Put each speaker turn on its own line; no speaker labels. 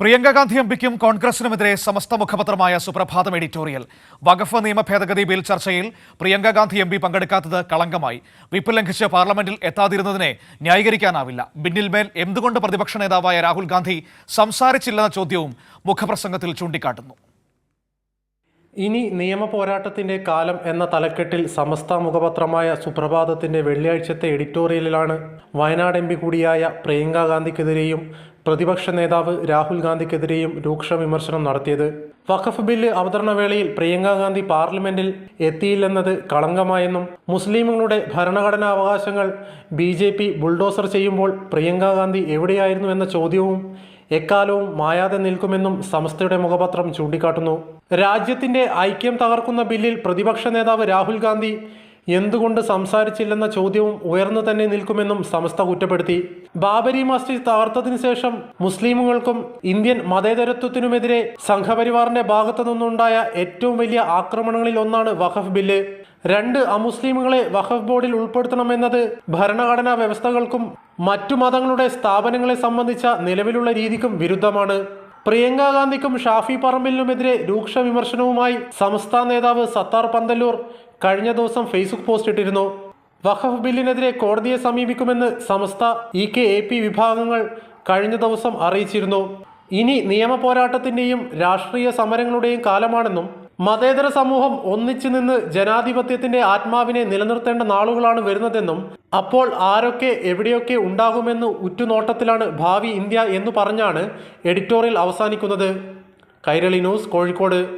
പ്രിയങ്ക ഗാന്ധി എംപിക്കും കോൺഗ്രസിനുമെതിരെ സമസ്ത മുഖപത്രമായ സുപ്രഭാതം എഡിറ്റോറിയൽ. വഖഫ് നിയമ ഭേദഗതി ബിൽ ചർച്ചയിൽ പ്രിയങ്ക ഗാന്ധി എം പങ്കെടുക്കാത്തത് കളങ്കമായി. വിപ്പ് ലംഘിച്ച് പാർലമെന്റിൽ എത്താതിരുന്നതിനെ ന്യായീകരിക്കാനാവില്ല. ബിന്നിൽമേൽ എന്തുകൊണ്ട് പ്രതിപക്ഷ നേതാവായ രാഹുൽ ഗാന്ധി സംസാരിച്ചില്ലെന്ന ചോദ്യവും മുഖപ്രസംഗത്തിൽ ചൂണ്ടിക്കാട്ടുന്നു.
ഇനി നിയമ പോരാട്ടത്തിന്റെ കാലം എന്ന തലക്കെട്ടിൽ സമസ്ത മുഖപത്രമായ സുപ്രഭാതത്തിന്റെ വെള്ളിയാഴ്ചത്തെ എഡിറ്റോറിയലിലാണ് വയനാട് എം പി കൂടിയായ പ്രിയങ്ക ഗാന്ധിക്കെതിരെയും പ്രതിപക്ഷ നേതാവ് രാഹുൽ ഗാന്ധിക്കെതിരെയും രൂക്ഷ വിമർശനം നടത്തിയത്. വഖഫ് ബില്ല് അവതരണ വേളയിൽ പ്രിയങ്ക ഗാന്ധി പാർലമെന്റിൽ എത്തിയില്ലെന്നത് കളങ്കമായെന്നും മുസ്ലിമുകളുടെ ഭരണഘടനാ അവകാശങ്ങൾ ബി ജെ പി ബുൾഡോസർ ചെയ്യുമ്പോൾ പ്രിയങ്ക ഗാന്ധി എവിടെയായിരുന്നു എന്ന ചോദ്യവും എക്കാലവും മായാതെ നിൽക്കുമെന്നും സമസ്തയുടെ മുഖപത്രം ചൂണ്ടിക്കാട്ടുന്നു. രാജ്യത്തിന്റെ ഐക്യം തകർക്കുന്ന ബില്ലിൽ പ്രതിപക്ഷ നേതാവ് രാഹുൽ ഗാന്ധി എന്തുകൊണ്ട് സംസാരിച്ചില്ലെന്ന ചോദ്യവും ഉയർന്നു തന്നെ നിൽക്കുമെന്നും സമസ്ത കുറ്റപ്പെടുത്തി. ബാബരി മസ്ജിദ് തകർത്തതിനു ശേഷം മുസ്ലിമുകൾക്കും ഇന്ത്യൻ മതേതരത്വത്തിനുമെതിരെ സംഘപരിവാറിന്റെ ഭാഗത്തു നിന്നുണ്ടായ ഏറ്റവും വലിയ ആക്രമണങ്ങളിൽ ഒന്നാണ് വഖഫ് ബില്ല്. രണ്ട് അമുസ്ലിമുകളെ വഖഫ് ബോർഡിൽ ഉൾപ്പെടുത്തണമെന്നത് ഭരണഘടനാ വ്യവസ്ഥകൾക്കും മറ്റു മതങ്ങളുടെ സ്ഥാപനങ്ങളെ സംബന്ധിച്ച നിലവിലുള്ള രീതിക്കും വിരുദ്ധമാണ്. പ്രിയങ്ക ഗാന്ധിക്കും ഷാഫി പറമ്പിലിനുമെതിരെ രൂക്ഷ വിമർശനവുമായി സംസ്ഥാന നേതാവ് സത്താർ പന്തല്ലൂർ കഴിഞ്ഞ ദിവസം ഫേസ്ബുക്ക് പോസ്റ്റ് ഇട്ടിരുന്നു. വഖഫ് ബില്ലിനെതിരെ കോടതിയെ സമീപിക്കുമെന്ന് Samastha E K A P വിഭാഗങ്ങൾ കഴിഞ്ഞ ദിവസം അറിയിച്ചിരുന്നു. ഇനി നിയമ പോരാട്ടത്തിന്റെയും രാഷ്ട്രീയ സമരങ്ങളുടെയും കാലമാണെന്നും മതേതര സമൂഹം ഒന്നിച്ചു നിന്ന് ജനാധിപത്യത്തിന്റെ ആത്മാവിനെ നിലനിർത്തേണ്ട നാളുകളാണ് വരുന്നതെന്നും അപ്പോൾ ആരൊക്കെ എവിടെയൊക്കെ ഉണ്ടാകുമെന്ന് ഉറ്റുനോട്ടത്തിലാണ് ഭാവി ഇന്ത്യ എന്ന് പറഞ്ഞാണ് എഡിറ്റോറിയൽ അവസാനിക്കുന്നത്. കൈരളി ന്യൂസ് കോഴിക്കോട്.